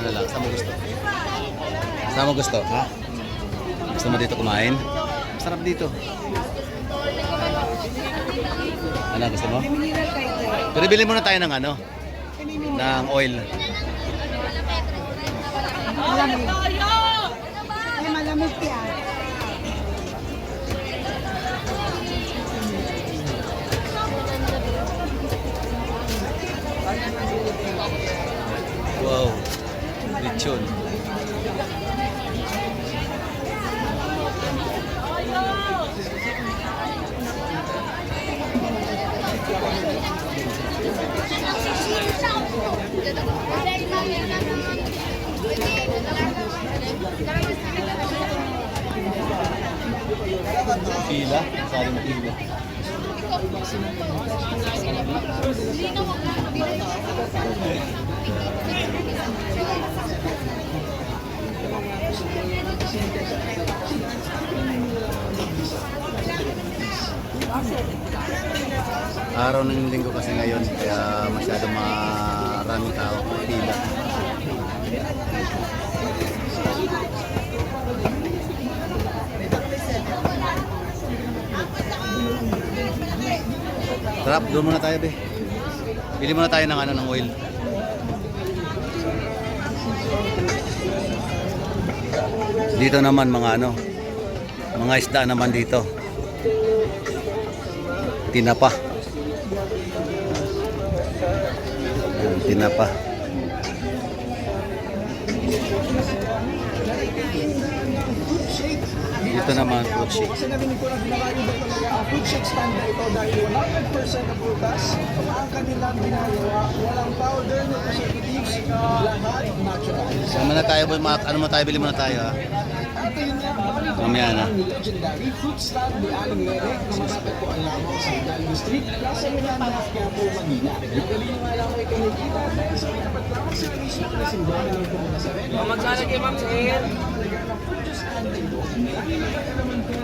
O sa ano na lang, saan mo gusto? Saan mo gusto, ha? Gusto mo dito kumain? Sarap dito. Ano, gusto mo? Pero bili muna tayo ng ano? Ng oil. Malamig. Malamig yan. Wow. Lechon. Pila. Sali mo pila. Araw ng linggo kasi ngayon kaya masyado maraming tao pila. Sarap, doon muna tayo, be. Bili muna tayo ng ano ng oil. Dito naman mga ano, mga isda naman dito. Tinapa. Tinapa. Dito naman fruit shake. Kasi narinig ko na binakaiba talaga ang food shake stand na ito dahil 100% na prutas ang kanilang ginagawa. Walang powder, no preservatives, lahat natural. Saan muna tayo, boy? Mga, ano mo tayo? Bili muna tayo, ha? At ayun nga, ko Mamaya na. ang legendary fruit stand ni Aling Rere na matatagpuan lamang sa Hidalgo Street, Plaza Miranda, Quiapo, Manila. Madali na nga lang kayo kinikita dahil sa may tapat lamang sa mismo na simbahan ng Pumula sa Red. Magkano kay Ma'am Sir?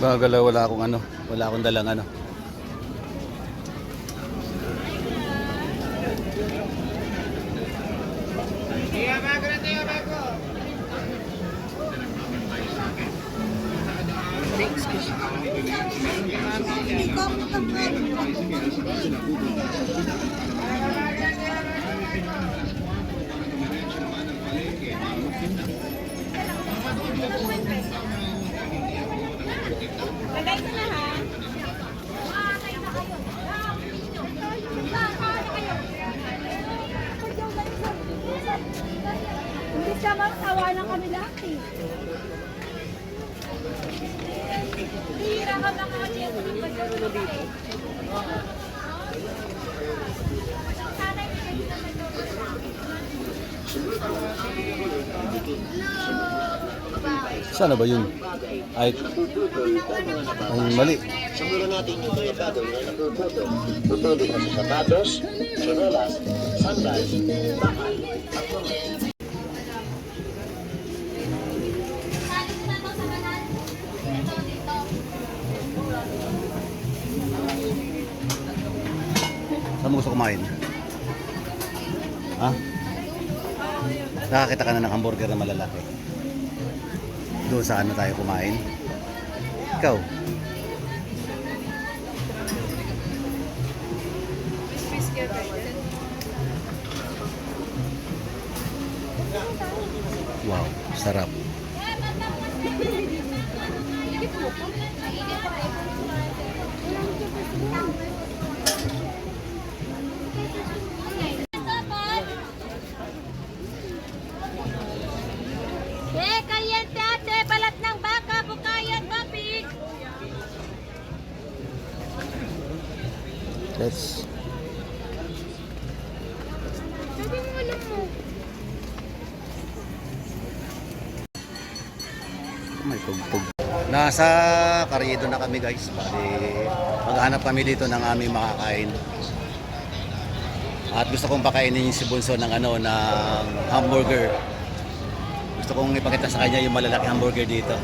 Bagala, wala akong ano. Wala akong dalang ano. Lagay ko na ha. Hindi siya magtawanan kami lahat eh. Hira ka mga kachiyento ng pagkakulo dito. Sana ba yun? Ay, ay mali. Siguro natin yung merkado na natututo. Tutuloy sa sapatos, chinelas, sandals, bakal, at mga Saan mo gusto kumain? Ha? Nakakita ka na ng hamburger na malalaki doon sa ano tayo kumain. Ikaw? Wow, sarap. May tugtog. Nasa Carriedo na kami guys. Bali, maghanap kami dito ng aming makakain. At gusto kong pakainin yung si Bunso ng ano ng hamburger. Gusto kong ipakita sa kanya yung malalaki hamburger dito.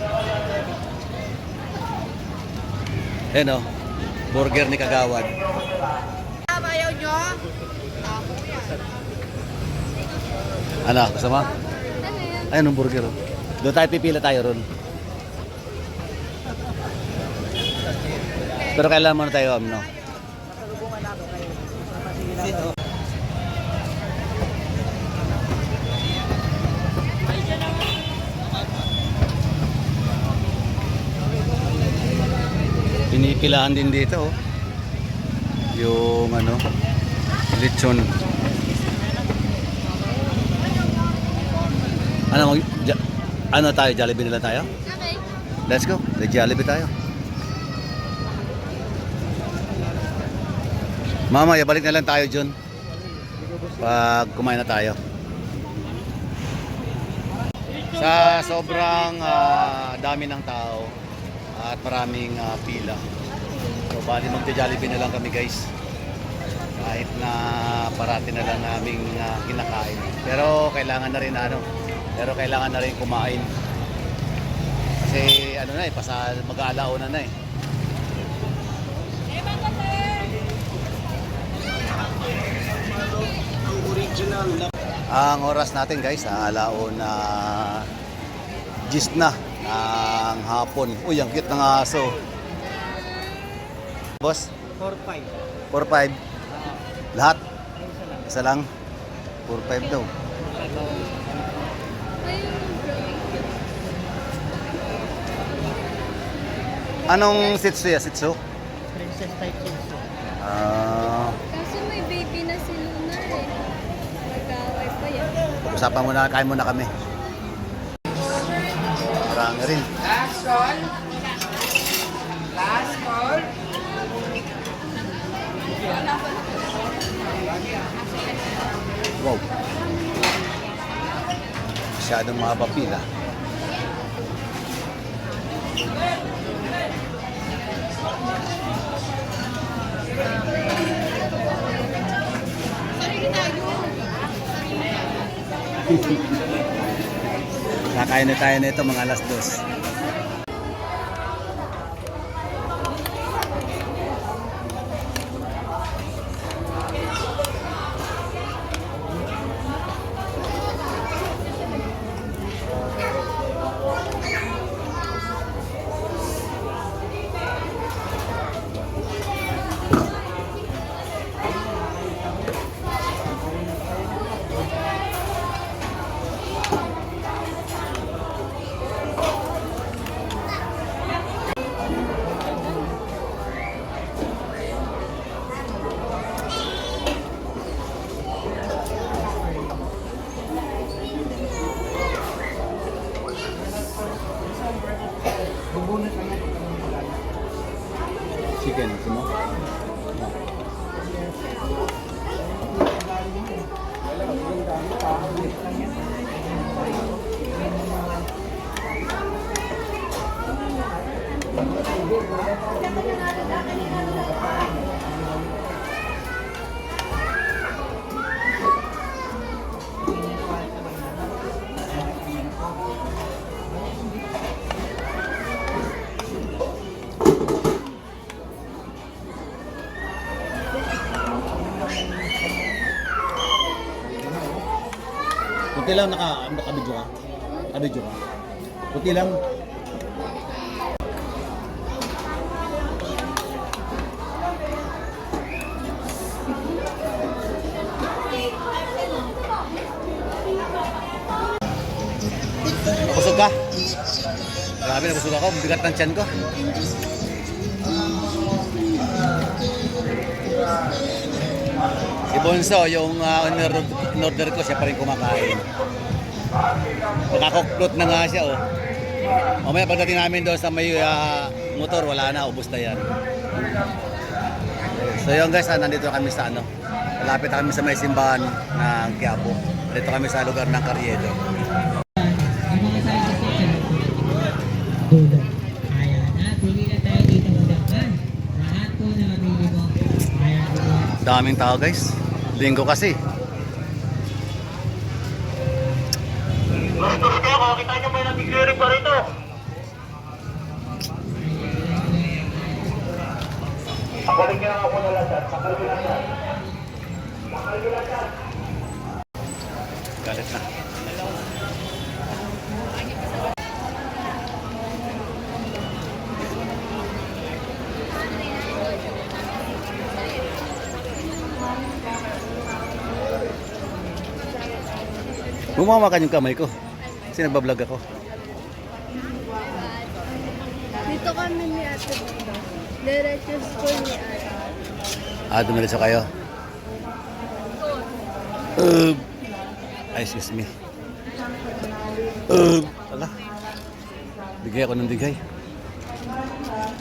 Ayan o, burger ni Kagawad. Ayaw nyo? Ano, gusto mo? Ano yan? Ayun ang burger. oh. Doon tayo pipila tayo ron. Pero kailangan muna tayo, no? Pinipilahan din dito, oh. Yung ano, lechon. Ano, ano tayo? Jollibee nila tayo? Okay. Let's go. Jollibee tayo. Mamaya, balik na lang tayo, John. Pag kumain na tayo. Sa sobrang ah, dami ng tao at maraming ah, pila. So, bali magja-Jollibee na lang kami, guys. Kahit na parati na lang naming ah, kinakain. Pero kailangan na rin ano, pero kailangan na rin kumain. Kasi ano na eh, pasal mag-aalauna na eh. Original na Ang oras natin guys, alauna gist na ng hapon. Uy, ang cute ng aso. Boss? 4-5. 4-5. Lahat? Isa lang? 4-5 daw. Anong sitsu ya? Sitsu? Princess type cheese. Ah, Kaso may baby na si Luna eh. Nag-away pa yan. pag-usapan muna, kain muna kami. Marami rin. Last call. Last call. Wow. Masyadong mahaba pila. Kakain na tayo nito mga alas dos. Chicken, gusto mo? Puti lang naka, nakabidyo ka. Nakabidyo ka. Puti lang. Grabe, nabusog ako. Bigat ng tiyan ko. Si Bonso, yung uh, in order ko, siya pa rin kumakain. Nakakoklot na nga siya, oh. Mamaya pagdating namin doon sa may ah, motor, wala na, ubos na yan. So yun guys, ah, nandito kami sa ano, malapit kami sa may simbahan ng Quiapo. Dito kami sa lugar ng Carriedo. Ang mga scientists ay dulo. Kaya na, pili na tayo dito magdakan. Lahat po na mabili mo. Kaya dito. Daming tao guys. Linggo kasi. Bastos kayo, kakita niyo ba yung nabiglerik pa rito? Pabalik niyo na ako na lahat, sa kalulan na. Galit na. Bumamakan yung kamay ko. Kasi nagbablog ako. Dito kami ni Ate Bunda. Diretso school ni Ate. Ah, dumiretso kayo. Uh, excuse me. Uh, ala. Bigay ako ng bigay.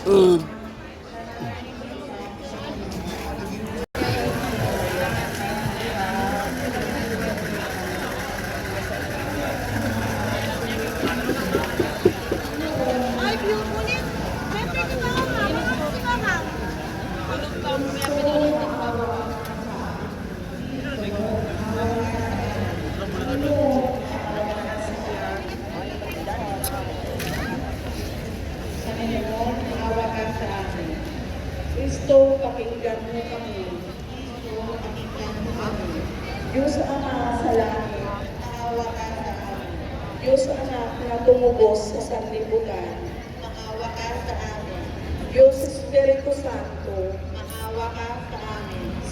Uh, Ay, view mo ni. Siyempre, di ba ako mama? Di ba mama? Kristo, pakinggan mo kami. Kristo, pakinggan mo kami. Diyos Ama sa langit, maawa ka sa amin. Diyos Anak na tumubos sa sanlibutan, maawa ka sa amin. Diyos Espiritu Santo, maawa ka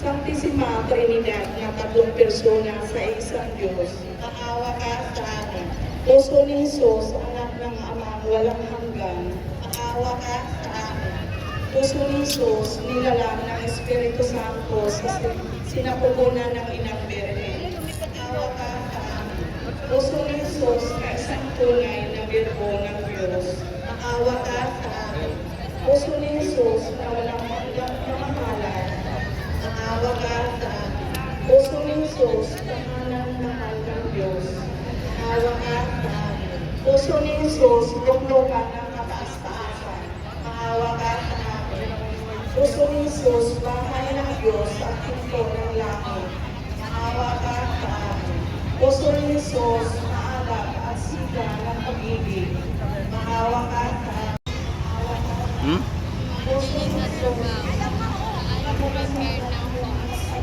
sa amin. Santisima Trinidad na tatlong persona sa isang Diyos, maawa ka sa amin. Puso ni Jesus, anak ng amang walang hanggan, maawa ka sa amin. Puso ni Jesus, nilalang ng Espiritu Santo sa sin- sinapupunan ng Inang Birhen. Maawa ka sa amin. Puso ni Jesus na isang tunay na birbo ng Diyos. Maawa ka sa amin. Puso ni Jesus na. Ka amin. Puso ni Jesus na hanang mahal ng Diyos. Maawa ka. Puso ni Jesus, luklukan ng kataas-taasan. Maawa ka. Puso ni Jesus, bahay ng Diyos at pinto ng langit. Maawa ka. Puso ni Jesus, maalat at siga ng pag-ibig. Maawa ka hmm? Puso ng langit sa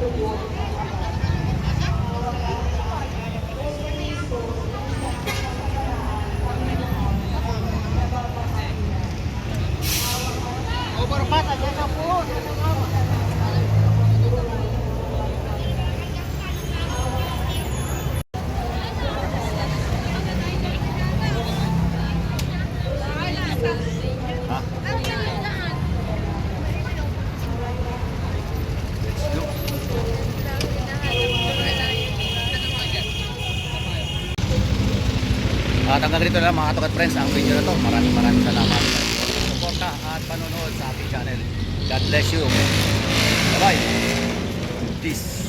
lubog. Maawa ka sa amin. Puso ni Jesus, Ha? Let's go. At hanggang dito lang mga katukat friends ang video na to. Maraming maraming salamat sa suporta at panonood sa ating channel. God bless you. Bye-bye. Peace.